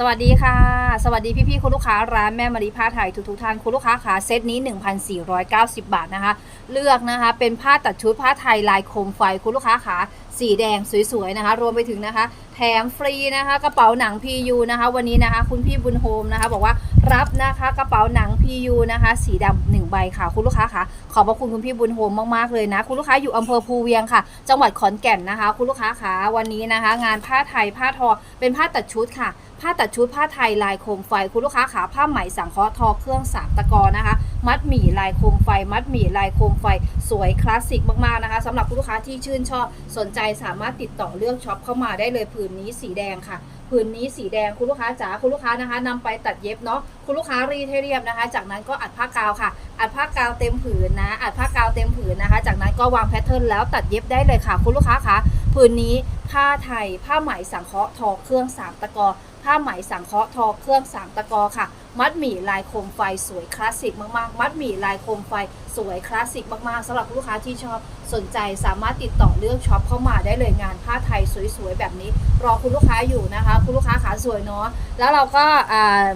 สวัสดีค่ะ สวัสดีพี่ๆคุณลูกค้าร้านแม่มารีผ้าไทยทุกๆท่านคุณลูกค้าขาเซตนี้ 1,490 บาทนะคะ เลือกนะคะเป็นผ้าตัดชุดผ้าไทยลายโคมไฟคุณลูกค้าขาสีแดงสวยๆนะคะ รวมไปถึงนะคะ แถมฟรีนะคะ กระเป๋าหนัง PU นะคะ วันนี้นะคะ คุณพี่บุญโฮมนะคะ บอกว่ารับนะคะกระเป๋าหนัง PU นะคะ สีดำหนึ่งใบค่ะ คุณลูกค้าค่ะ ขอบพระคุณคุณพี่บุญโฮมมากๆเลยนะ คุณลูกค้าอยู่อำเภอภูเวียงค่ะ จังหวัดขอนแก่นนะคะ คุณลูกค้าขาวันนี้นะคะ งานผ้าไทยผ้าทอเป็นผ้าตัดชุดค่ะผ้าตัดชุดผ้าไทยลายโคมไฟ คุณลูกค้าขาผ้าไหมสังเคราะห์ทอเครื่องสามตะกอนะคะ มัดหมี่ลายโคมไฟ มัดหมี่ลายโคมไฟ สวยคลาสสิกมากๆนะคะสำหรับคุณลูกค้าที่ชื่นชอบสนใจสามารถติดต่อเลือกช็อปเข้ามาได้เลยผืนนี้สีแดงค่ะผืนนี้สีแดงคุณลูกค้าจ๋าคุณลูกค้านะคะนำไปตัดเย็บเนาะคุณลูกค้ารีดให้เรียบนะคะ จากนั้นก็อัดผ้ากาวค่ะ อัดผ้ากาวเต็มผืนนะ อัดผ้ากาวเต็มผืนนะคะ จากนั้นก็วางแพทเทิร์นแล้วตัดเย็บได้เลยค่ะ คุณลูกค้าคะผืนนี้ผ้าไทยผ้าไหมสังเคราะห์ทอเครื่องสามตะกอ ผ้าไหมสังเคราะห์ทอเครื่องสามตะกอค่ะ มัดหมี่ลายโคมไฟสวยคลาสสิกมากๆ มัดหมี่ลายโคมไฟสวยคลาสสิกมากๆสำหรับลูกค้าที่ชอบสนใจสามารถติดต่อเลือกช็อปเข้ามาได้เลยงานผ้าไทยสวยๆแบบนี้ รอคุณลูกค้าอยู่นะคะ คุณลูกค้าขาสวยเนาะแล้วเราก็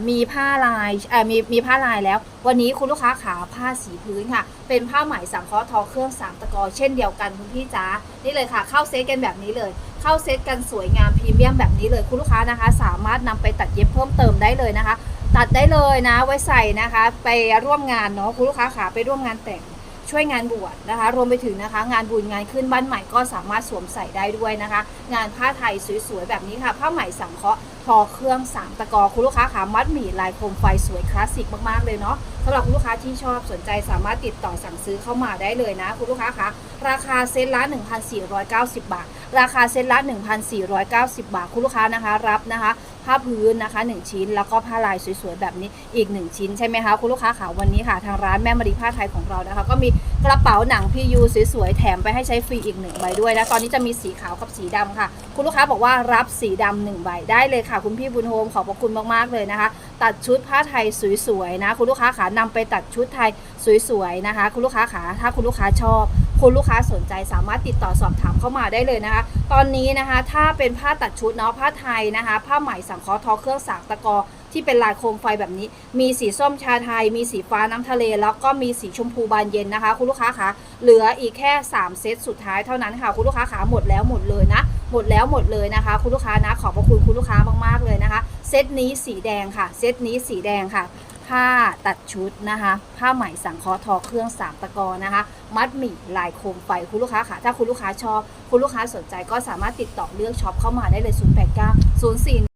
มีผ้าลายมีมีผ้าลายแล้ว วันนี้คุณลูกค้าขาผ้าสีพื้นค่ะ เป็นผ้าไหมสังเคราะห์ทอเครื่องสามตะกอเช่นเดียวกันคุณพี่จ๋านี่เลยค่ะเข้าเซตกันแบบนี้เลย เข้าเซตกันสวยงามพรีเมียมแบบนี้เลยคุณลูกค้านะคะ สามารถนำไปตัดเย็บเพิ่มเติมได้เลยนะคะ ตัดได้เลยนะไว้ใส่นะคะ ไปร่วมงานเนาะคุณลูกค้าขาไปร่วมงานแต่งช่วยงานบวชนะคะ รวมไปถึงนะคะ งานบุญงานขึ้นบ้านใหม่ก็สามารถสวมใส่ได้ด้วยนะคะ งานผ้าไทยสวยๆแบบนี้ค่ะผ้าไหมสังเคราะห์ทอเครื่องสามตะกอคุณลูกค้าขามัดหมี่ลายโคมไฟสวยคลาสสิกมากๆเลยเนาะสำหรับคุณลูกค้าที่ชอบสนใจสามารถติดต่อสั่งซื้อเข้ามาได้เลยนะคุณลูกค้าคะราคาเซ็ตละ 1,490 บาท ราคาเซ็ตละ 1,490 บาทคุณลูกค้านะคะ รับนะคะ ผ้าพื้นนะคะ 1 ชิ้น แล้วก็ผ้าลายสวยๆแบบนี้อีก 1 ชิ้นใช่ไหมคะคุณลูกค้าค่ะวันนี้ค่ะ ทางร้านแม่มารีผ้าไทยของเรานะคะ ก็มีกระเป๋าหนังพียูสวยๆแถมไปให้ใช้ฟรีอีกหนึ่งใบด้วยนะตอนนี้จะมีสีขาวกับสีดำค่ะ คุณลูกค้าบอกว่ารับสีดำหนึ่งใบได้เลยค่ะ คุณพี่บุญโฮมขอบพระคุณมากๆเลยนะคะ ตัดชุดผ้าไทยสวยๆนะ คุณลูกค้าขานำไปตัดชุดไทยสวยๆนะคะ คุณลูกค้าขาถ้าคุณลูกค้าชอบ คุณลูกค้าสนใจสามารถติดต่อสอบถามเข้ามาได้เลยนะคะ ตอนนี้นะคะถ้าเป็นผ้าตัดชุดเนาะผ้าไทยนะคะ ผ้าไหมสังเคราะห์ทอเครื่องสากตะกอที่เป็นลายโคมไฟแบบนี้ มีสีส้มชาไทย มีสีฟ้าน้ำทะเล แล้วก็มีสีชมพูบานเย็นนะคะ คุณลูกค้าคะเหลืออีกแค่ 3 เซตสุดท้ายเท่านั้นค่ะ คุณลูกค้าขาหมดแล้วหมดเลยนะ หมดแล้วหมดเลยนะคะ คุณลูกค้านะขอบพระคุณคุณลูกค้ามากๆเลยนะคะ เซตนี้สีแดงค่ะ เซตนี้สีแดงค่ะ ผ้าตัดชุดนะคะ ผ้าไหมสังเคราะห์ทอเครื่องสามตะกอนะคะ มัดหมี่ลายโคมไฟคุณลูกค้าค่ะ ถ้าคุณลูกค้าชอบ คุณลูกค้าสนใจก็สามารถติดต่อเลือกช็อปเข้ามาได้เลย 089 04